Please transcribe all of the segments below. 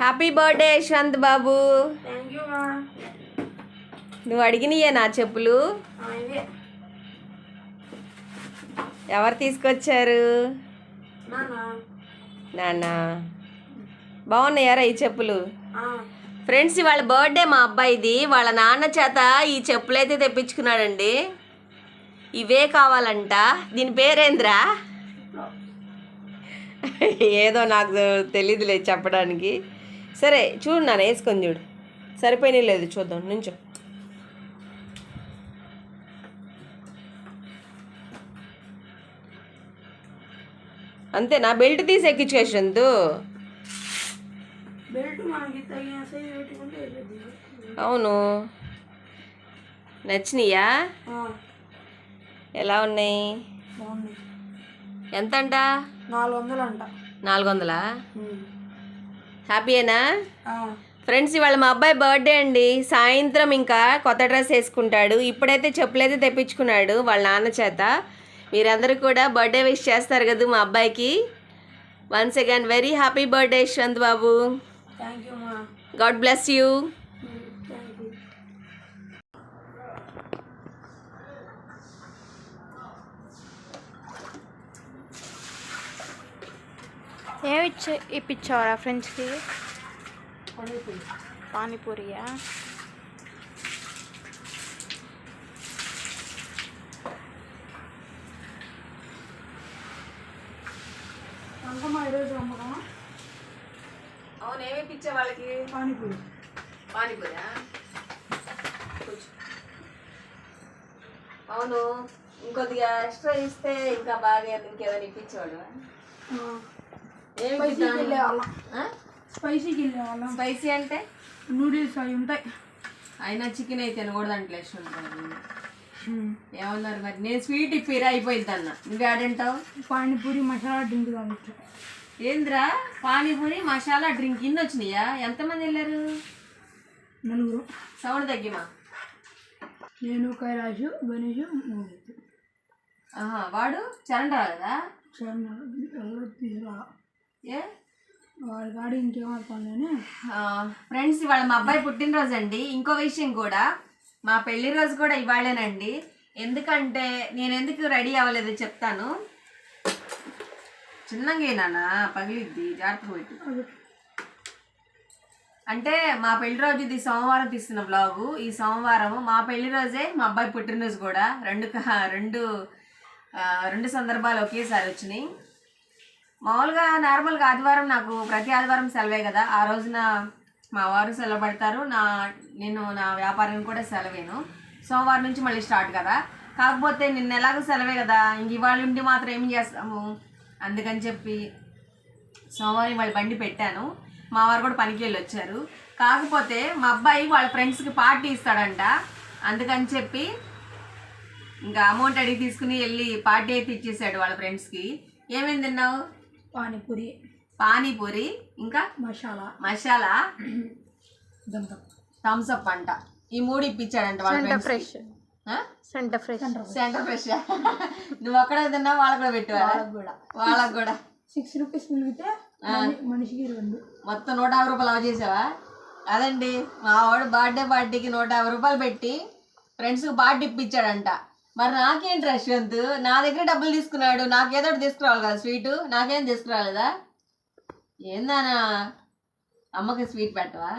Happy birthday Yashwant బాబు నువ్వు అడిగినయే నా చెప్పులు. ఎవరు తీసుకొచ్చారు? నాన్న నాన్న బాగున్నాయారా ఈ చెప్పులు? ఫ్రెండ్స్ ఇవాళ బర్త్డే మా అబ్బాయిది. వాళ్ళ నాన్న చేత ఈ చెప్పులు అయితే తెప్పించుకున్నాడండి. ఇవే కావాలంట. దీని పేరేంద్రా? ఏదో నాకు తెలీదులే చెప్పడానికి. సరే చూడు నాన్న వేసుకొని చూడు. సరిపోయినా లేదు చూద్దాం నుంచో. అంతేనా బెల్ట్ తీసి ఎక్కించుకేసందు. అవును. నచ్చినాయా? ఎలా ఉన్నాయి? బాగుంది ఎంతంట? నాలుగు వందలు అంట నాలుగు వందలా. హ్యాపీయేనా? ఫ్రెండ్స్ ఇవాళ మా అబ్బాయి బర్త్డే అండి. సాయంత్రం ఇంకా కొత్త డ్రెస్ వేసుకుంటాడు. ఇప్పుడైతే చెప్పులైతే తెప్పించుకున్నాడు వాళ్ళ నాన్న చేత. మీరందరూ కూడా బర్త్డే విష్ చేస్తారు కదా మా అబ్బాయికి. Once again very happy birthday Yashwant Babu. God bless you. ఏమి ఇచ్చే ఇప్పించావరా ఫ్రెండ్స్కి? పానీపూరియా? అవును ఏమి పిచ్చే వాళ్ళకి? పానీపూరి. పానీపూరా అవును ఇంకొద్దిగా ఎక్స్ట్రా ఇస్తే ఇంకా బాగా ఇంకేదైనా ఇప్పించేవాడు స్పైసీకి వెళ్ళే వాళ్ళం ఆ? స్పైసీకి వెళ్ళే వాళ్ళం స్పైసీ అంటే? నూడిల్స్ అవి ఉంటాయి. అయినా చికెన్ అయితే తినకూడదు అంటే. ఏమన్నారు మరి? నేను స్వీట్ ఇప్పిరా అయిపోయింది అన్న. నువ్వు ఆడంటావు పానీపూరి మసాలా డ్రింక్ తాగొచ్చు ఏంద్రా? పానీపూరి మసాలా డ్రింక్ ఇన్ని వచ్చినాయా? ఎంతమంది వెళ్ళారు? నలుగురు. సౌండ్ తగ్గిమా? నేను కైలాషు గణేష్ వాడు చరణ్ రాలేదా తీసుకురా ఏ? వాడి ఫ్రెండ్స్ ఇవాళ మా అబ్బాయి పుట్టినరోజు అండి ఇంకో విషయం కూడా మా పెళ్ళి రోజు కూడా ఇవాళేనండి. ఎందుకంటే నేను ఎందుకు రెడీ అవ్వలేదు చెప్తాను. చిన్నగా నాన్న? పగిలిద్ది. జాగ్రత్త పెట్టు అంటే మా పెళ్ళి రోజు ఇది సోమవారం తీస్తున్న బ్లాగు ఈ సోమవారం మా పెళ్ళి రోజే మా అబ్బాయి పుట్టినరోజు కూడా. రెండు రెండు రెండు సందర్భాలు ఒకేసారి వచ్చినాయి. మామూలుగా నార్మల్గా ఆదివారం నాకు ప్రతి ఆదివారం సెలవే కదా. ఆ రోజున మా వారు సెలవు పడతారు. నా నేను నా వ్యాపారం కూడా సెలవేను. సోమవారం నుంచి మళ్ళీ స్టార్ట్ కదా. కాకపోతే నిన్న ఎలాగో సెలవే కదా. ఇంక ఇవాళ ఉండి మాత్రం ఏం చేస్తాము? అందుకని చెప్పి సోమవారం వాళ్ళ బండి పెట్టాను. మా వారు కూడా పనికి వెళ్ళి వచ్చారు. కాకపోతే మా అబ్బాయి వాళ్ళ ఫ్రెండ్స్కి పార్టీ ఇస్తాడంట. అందుకని చెప్పి ఇంకా అమౌంట్ అడిగి తీసుకుని వెళ్ళి పార్టీ అయితే ఇచ్చేసాడు వాళ్ళ ఫ్రెండ్స్కి ఏమేమి తిన్నావు? పానీపూరి. పానీపూరి ఇంకా? మసాలా. మసాలా? థమ్స్ అప్ అంట. ఈ మూడు ఇప్పించాడంట వాళ్ళ fresh. Centre fresh. Centre fresh. నువ్వు ఒక్కడే తిన్నావు వాళ్ళకి కూడా పెట్టావా కూడా. వాళ్ళకి కూడా. సిక్స్ రూపీస్ మిగిలితే మని- మనిషికి రెండు. మొత్తం నూట యాభై రూపాయలు అవ చేసావా? అదండి. మా వాడు బర్త్డే పార్టీకి నూట యాభై రూపాయలు పెట్టి ఫ్రెండ్స్కి పార్టీ ఇప్పించాడంట. మరి నాకేంటి యశ్వంత్ నా దగ్గర డబ్బులు తీసుకున్నాడు. నాకేదో ఒకటి తీసుకురావాలి కదా స్వీటు? నాకేం తీసుకురాలేదా? ఏందానా? అమ్మకి స్వీట్ పెట్టవా?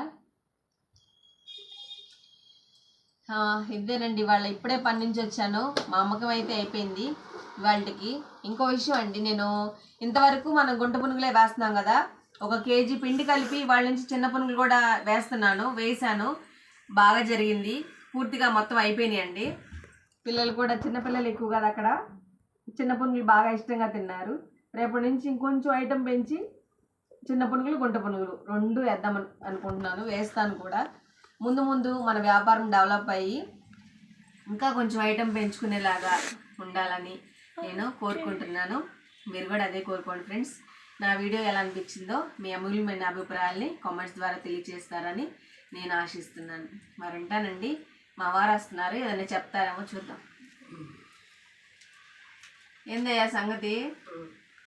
ఇద్దేనండి ఇదేనండి. వాళ్ళ ఇప్పుడే పని నుంచి వచ్చాను. మా అమ్మకం అయితే అయిపోయింది వాళ్ళకి ఇంకో విషయం అండి. నేను ఇంతవరకు మనం గుంట పునుగులే వేస్తున్నాం కదా. ఒక కేజీ పిండి కలిపి వాళ్ళ నుంచి చిన్న పునుగులు కూడా వేస్తున్నాను. వేసాను బాగా జరిగింది. పూర్తిగా మొత్తం అయిపోయినాయండి. పిల్లలు కూడా చిన్నపిల్లలు ఎక్కువ కదా అక్కడ. చిన్న పునుగులు బాగా ఇష్టంగా తిన్నారు. రేపటి నుంచి ఇంకొంచెం ఐటెం పెంచి చిన్న పునుగులు గుంట పునుగులు రెండు వేద్దాం అను- అనుకుంటున్నాను. వేస్తాను కూడా. ముందు ముందు మన వ్యాపారం డెవలప్ అయ్యి ఇంకా కొంచెం ఐటెం పెంచుకునేలాగా ఉండాలని నేను కోరుకుంటున్నాను. మీరు కూడా అదే కోరుకోండి ఫ్రెండ్స్ నా వీడియో ఎలా అనిపించిందో మీ అమూల్యమైన అభిప్రాయాల్ని కామెంట్స్ ద్వారా తెలియజేస్తారని నేను ఆశిస్తున్నాను. మరి ఉంటానండి మా వారు వస్తున్నారు ఏదైనా చెప్తారేమో చూద్దాం. ఏందయ్యా సంగతి?